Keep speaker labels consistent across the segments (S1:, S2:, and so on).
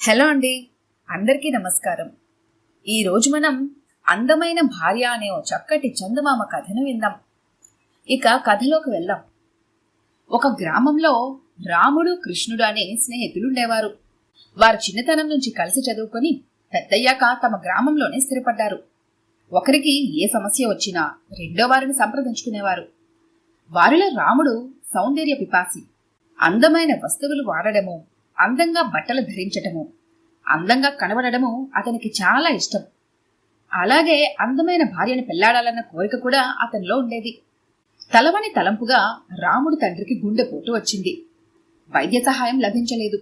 S1: Hello అండి. అందరికీ నమస్కారం. ఈరోజు మనం అందమైన భార్య అనే ఓ చక్కటి చందమామ కథను విందాం. ఇక కథలోకి వెళ్దాం. ఒక గ్రామంలో రాముడు కృష్ణుడు అనే స్నేహితులుండేవారు. వారు చిన్నతనం నుంచి కలిసి చదువుకొని పెద్దయ్యాక తమ గ్రామంలోనే స్థిరపడ్డారు. ఒకరికి ఏ సమస్య వచ్చినా రెండో వారిని సంప్రదించుకునేవారు. వారిలో రాముడు సౌందర్య పిపాసి. అందమైన వస్తువులు వాడడము అందంగా బట్టలు ధరించటము. అందంగా కనబడడము అతనికి చాలా ఇష్టం. అలాగే అందమైన భార్యను పెళ్ళాడాలన్న కోరిక కూడా అతనిలో ఉండేది. తలవని తలంపుగా రాముడి తండ్రికి గుండెపోటు వచ్చింది. వైద్య సహాయం లభించలేదు.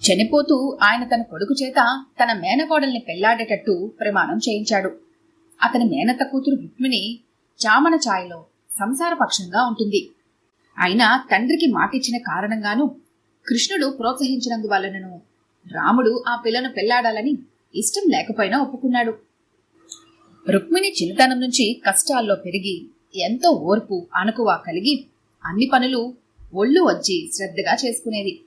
S1: చనిపోతూ ఆయన తన కొడుకు చేత తన మేనకోడల్ని పెళ్ళాడేటట్టు ప్రమాణం చేయించాడు. అతని మేనత కూతురు రుక్మిణి చామన ఛాయలో సంసారపక్షంగా ఉంటుంది. అయినా తండ్రికి మాటిచ్చిన కారణంగాను కృష్ణుడు ప్రోత్సహించినందువలనను రాముడు ఆ పిల్లను పెళ్ళాడాలని ఇష్టం లేకపోయినా ఒప్పుకున్నాడు. రుక్మిణి చిన్నతనం నుంచి కష్టాల్లో పెరిగి ఎంతో ఓర్పు అనుకువ కలిగి అన్ని పనులు ఒళ్ళు వచ్చి శ్రద్ధగా చేసుకునేది.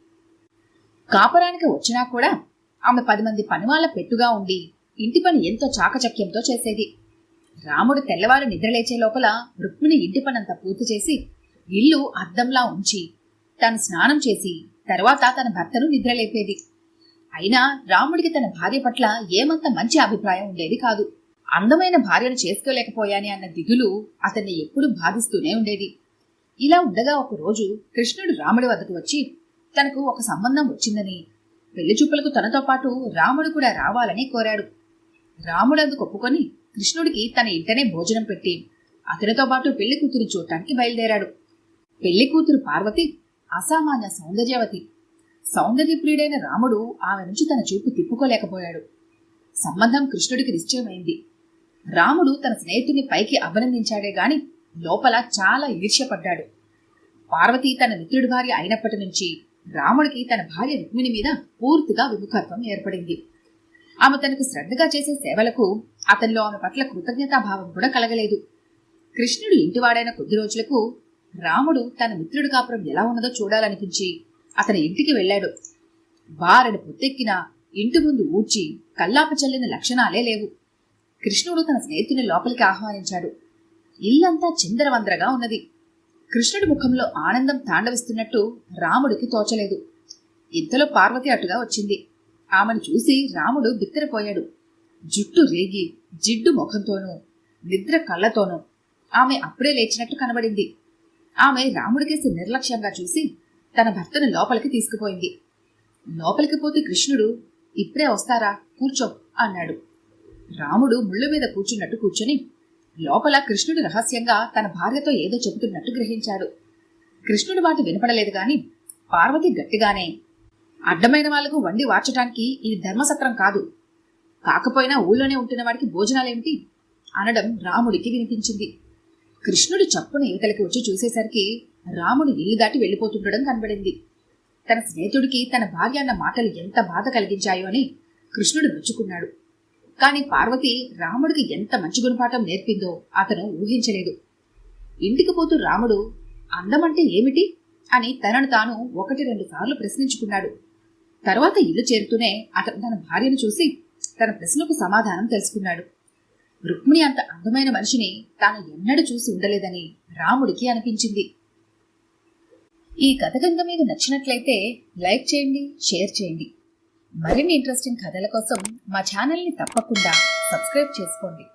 S1: కాపరానికి వచ్చినా కూడా ఆమె పది మంది పనివాళ్ళ పెట్టుగా ఉండి ఇంటి పని ఎంతో చాకచక్యంతో చేసేది. రాముడు తెల్లవారు నిద్రలేచే లోపల రుక్మిణి ఇంటి పనంతా పూర్తి చేసి ఇల్లు అద్దంలా ఉంచి తాను స్నానం చేసి తర్వాత తన భర్తను నిద్రలేపేది. అయినా రాముడికి తన భార్య పట్ల ఏమంత మంచి అభిప్రాయం ఉండేది కాదు. అందమైన భార్యను చేసుకోలేకపోయాని అన్న దిగులు అతన్ని ఎప్పుడూ బాధిస్తూనే ఉండేది. ఇలా ఉండగా ఒక రోజు కృష్ణుడు రాముడి వద్దకు వచ్చి తనకు ఒక సంబంధం వచ్చిందని పెళ్ళి చూపులకు తనతో పాటు రాముడు కూడా రావాలని కోరాడు. రాముడు అందుకు ఒప్పుకొని కృష్ణుడికి తన ఇంటనే భోజనం పెట్టి అతనితో పాటు పెళ్ళి కూతురు చూడటానికి బయలుదేరాడు. పెళ్ళి కూతురు పార్వతి అసామాన్య సౌందర్యవతి. సౌందర్యప్రియుడైన రాముడు ఆమె నుంచి తన చూపు తిప్పుకోలేకపోయాడు. సంబంధం కృష్ణుడికి నిశ్చయమైంది. రాముడు తన స్నేహితుని పైకి అభినందించాడే గాని లోపల చాలా ఈర్ష్యపడ్డాడు. పార్వతి తన మిత్రుడి భార్య అయినప్పటి నుంచి రాముడికి తన భార్య రుక్మిణి మీద పూర్తిగా విముఖత్వం ఏర్పడింది. ఆమె తనకు శ్రద్ధగా చేసే సేవలకు అతనిలో ఆమె పట్ల కృతజ్ఞతాభావం కూడా కలగలేదు. కృష్ణుడు ఇంటివాడైన కొద్ది రోజులకు రాముడు తన మిత్రుడి కాపురం ఎలా ఉన్నదో చూడాలనిపించి అతని ఇంటికి వెళ్ళాడు. బారెడు పొత్తెక్కిన ఇంటి ముందు ఊడ్చి కల్లాప చల్లిన లక్షణాలే లేవు. కృష్ణుడు తన స్నేహితుని లోపలికి ఆహ్వానించాడు. ఇల్లంతా చిందరవందరగా ఉన్నది. కృష్ణుడి ముఖంలో ఆనందం తాండవిస్తున్నట్టు రాముడికి తోచలేదు. ఇంతలో పార్వతి అటుగా వచ్చింది. ఆమెను చూసి రాముడు బిత్తరపోయాడు. జుట్టు రేగి జిడ్డు ముఖంతోనూ నిద్ర కళ్ళతోనూ ఆమె అప్పుడే లేచినట్టు కనబడింది. ఆమె రాముడికేసి నిర్లక్ష్యంగా చూసి తన భర్తను లోపలికి తీసుకుపోయింది. లోపలికి పోతే కృష్ణుడు ఇప్పుడే వస్తారా? కూర్చో అన్నాడు. రాముడు ముళ్ళ మీద కూర్చున్నట్టు కూర్చొని లోపల కృష్ణుడు రహస్యంగా తన భార్యతో ఏదో చెబుతున్నట్టు గ్రహించాడు. కృష్ణుడి మాట వినపడలేదు గాని పార్వతి గట్టిగానే అడ్డమైన వాళ్ళకు వండి వార్చటానికి ఇది ధర్మసత్రం కాదు. కాకపోయినా ఊళ్ళోనే ఉంటున్న వాడికి భోజనాలేమిటి? అనడం రాముడికి వినిపించింది. కృష్ణుడు చప్పున యువతలకి వచ్చి చూసేసరికి రాముడు ఇల్లు దాటి వెళ్ళిపోతుండడం కనబడింది. తన స్నేహితుడికి తన భార్య అన్న మాటలు ఎంత బాధ కలిగించాయో అని కృష్ణుడు మెచ్చుకున్నాడు. కాని పార్వతి రాముడికి ఎంత మంచి గుణపాఠం నేర్పిందో అతను ఊహించలేదు. ఇంటికి పోతూ రాముడు అందమంటే ఏమిటి? అని తనను తాను ఒకటి రెండు సార్లు ప్రశ్నించుకున్నాడు. తర్వాత ఇల్లు చేరుతూనే అతను తన భార్యను చూసి తన ప్రశ్నకు సమాధానం తెలుసుకున్నాడు. రుక్మిణి అంత అందమైన మనిషిని తాను ఎన్నడూ చూసి ఉండలేదని రాముడికి అనిపించింది. ఈ కథ కనుక మీకు నచ్చినట్లయితే లైక్ చేయండి షేర్ చేయండి. మరిన్ని ఇంట్రెస్టింగ్ కథల కోసం మా ఛానల్ని తప్పకుండా సబ్స్క్రైబ్ చేసుకోండి.